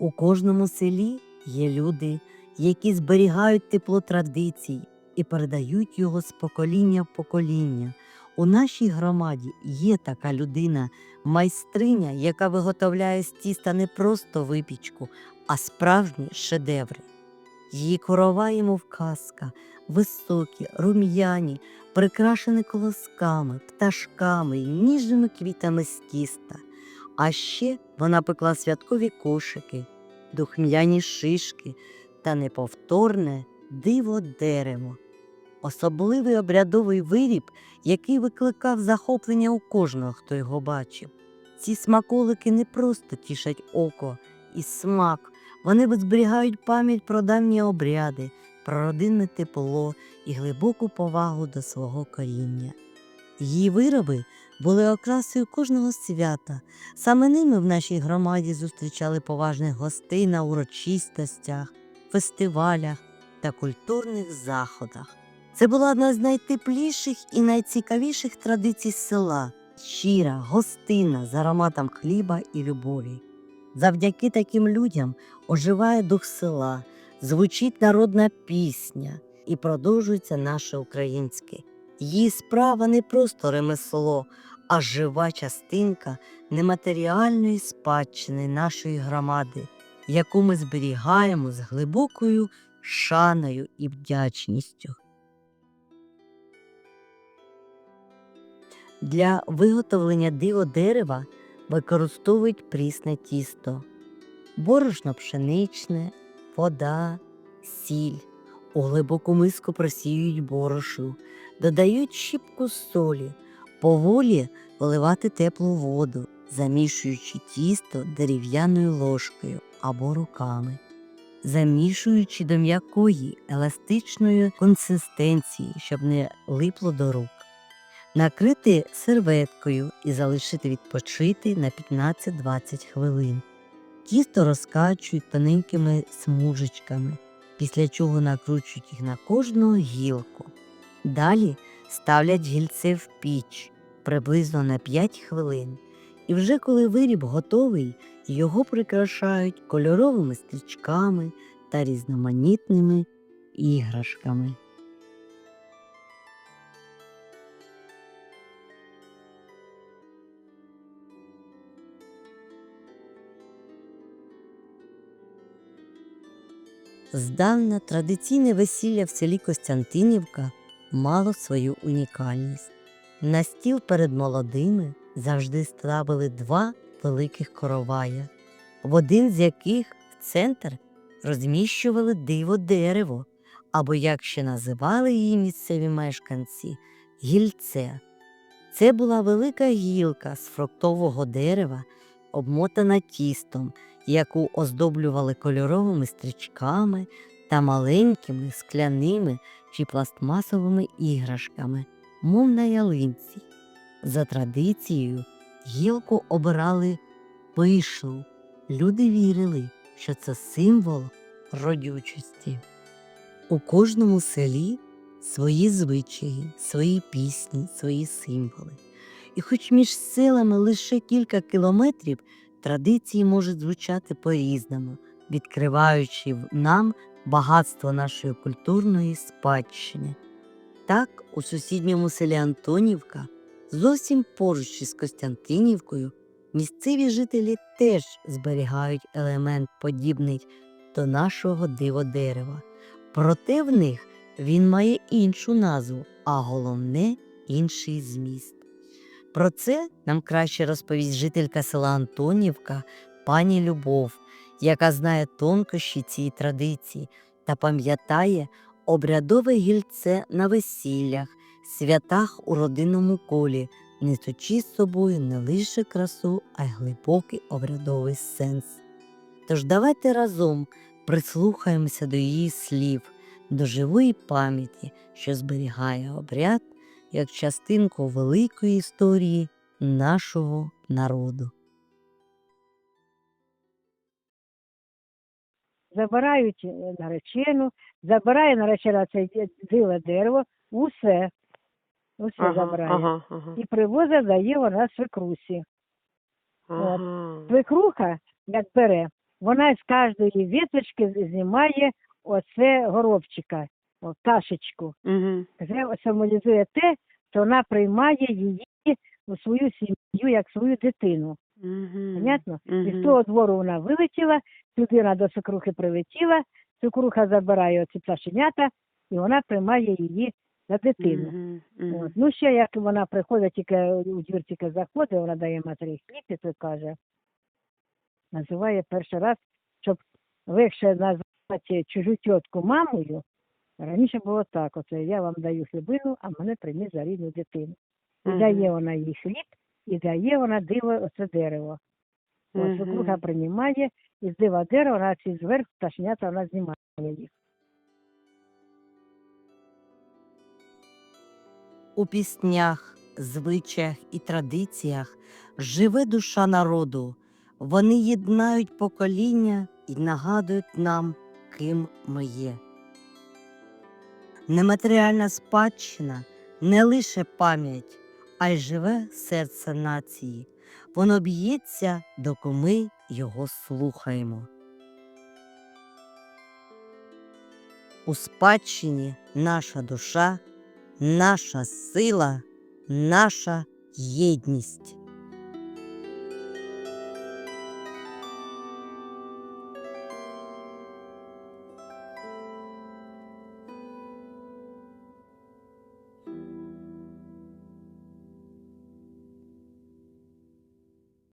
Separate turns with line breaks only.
У кожному селі є люди, які зберігають тепло традицій і передають його з покоління в покоління. У нашій громаді є така людина, майстриня, яка виготовляє з тіста не просто випічку, а справжні шедеври. Її корова йому казка, високі, рум'яні, прикрашені колосками, пташками і ніжними квітами з тіста. А ще вона пекла святкові кошики, духм'яні шишки та неповторне диво дерево. Особливий обрядовий виріб, який викликав захоплення у кожного, хто його бачив. Ці смаколики не просто тішать око і смак, вони зберігають пам'ять про давні обряди, про родинне тепло і глибоку повагу до свого коріння. Її вироби були окрасою кожного свята. Саме ними в нашій громаді зустрічали поважних гостей на урочистостях, фестивалях та культурних заходах. Це була одна з найтепліших і найцікавіших традицій села щира, гостина з ароматом хліба і любові. Завдяки таким людям оживає дух села, звучить народна пісня і продовжується наше українське. Її справа не просто ремесло, а жива частинка нематеріальної спадщини нашої громади, яку ми зберігаємо з глибокою шаною і вдячністю. Для виготовлення диво дерева використовують прісне тісто, борошно пшеничне, вода, сіль. У глибоку миску просіюють борошно, додають щіпку солі, поволі виливати теплу воду, замішуючи тісто дерев'яною ложкою або руками, замішуючи до м'якої еластичної консистенції, щоб не липло до рук. Накрити серветкою і залишити відпочити на 15-20 хвилин. Тісто розкачують тоненькими смужечками, після чого накручують їх на кожну гілку. Далі ставлять гільце в піч приблизно на 5 хвилин. І вже коли виріб готовий, його прикрашають кольоровими стрічками та різноманітними іграшками. Здавна традиційне весілля в селі Костянтинівка мало свою унікальність. На стіл перед молодими завжди ставили два великих коровая, в один з яких в центр розміщували диво дерево, або, як ще називали її місцеві мешканці, гільце. Це була велика гілка з фруктового дерева, обмотана тістом, яку оздоблювали кольоровими стрічками та маленькими скляними чи пластмасовими іграшками, мов на ялинці. За традицією, гілку обирали пишну. Люди вірили, що це символ родючості. У кожному селі свої звичаї, свої пісні, свої символи. І хоч між селами лише кілька кілометрів, традиції можуть звучати по-різному, відкриваючи нам багатство нашої культурної спадщини. Так, у сусідньому селі Антонівка, зовсім поруч із Костянтинівкою, місцеві жителі теж зберігають елемент, подібний до нашого диводерева. Проте в них він має іншу назву, а головне інший зміст. Про це нам краще розповість жителька села Антонівка, пані Любов, яка знає тонкощі цієї традиції та пам'ятає обрядове гільце на весіллях, святах у родинному колі, несучи з собою не лише красу, а й глибокий обрядовий сенс. Тож давайте разом прислухаємося до її слів, до живої пам'яті, що зберігає обряд як частинку великої історії нашого народу.
забирають е, наречену, забирає наречена це диве дерево, усе, усе
Ага,
забирає.
ага, ага,
І привозить, дає вона свекрусі.
ага.
Свекруха, як бере, вона з кожної віточки знімає оце горобчика, пташечку.
Угу.
Це символізує те, що вона приймає її у свою сім'ю як свою дитину.
Угу.
Понятно? І з того двору вона вилетіла, сюди вона до свекрухи прилетіла, свекруха забирає оці пташенята, і вона приймає її за дитину. От. Ну, ще як вона приходить, тільки у двір тільки заходить, вона дає матері хліб і то каже, називає перший раз, щоб легше назвати чужу тітку мамою. Раніше було так, оце я вам даю хлібину, а мене прийміть за рідну дитину. І дає вона їй хліб, і дає вона диво оце дерево. От свекруха приймає, і з дива дерева вона ці зверху пташенята вона знімає їх.
У піснях, звичаях і традиціях живе душа народу. Вони єднають покоління і нагадують нам, ким ми є. Нематеріальна спадщина не лише пам'ять, а й живе серце нації. Воно б'ється, доки ми його слухаємо. У спадщині наша душа наша сила, наша єдність.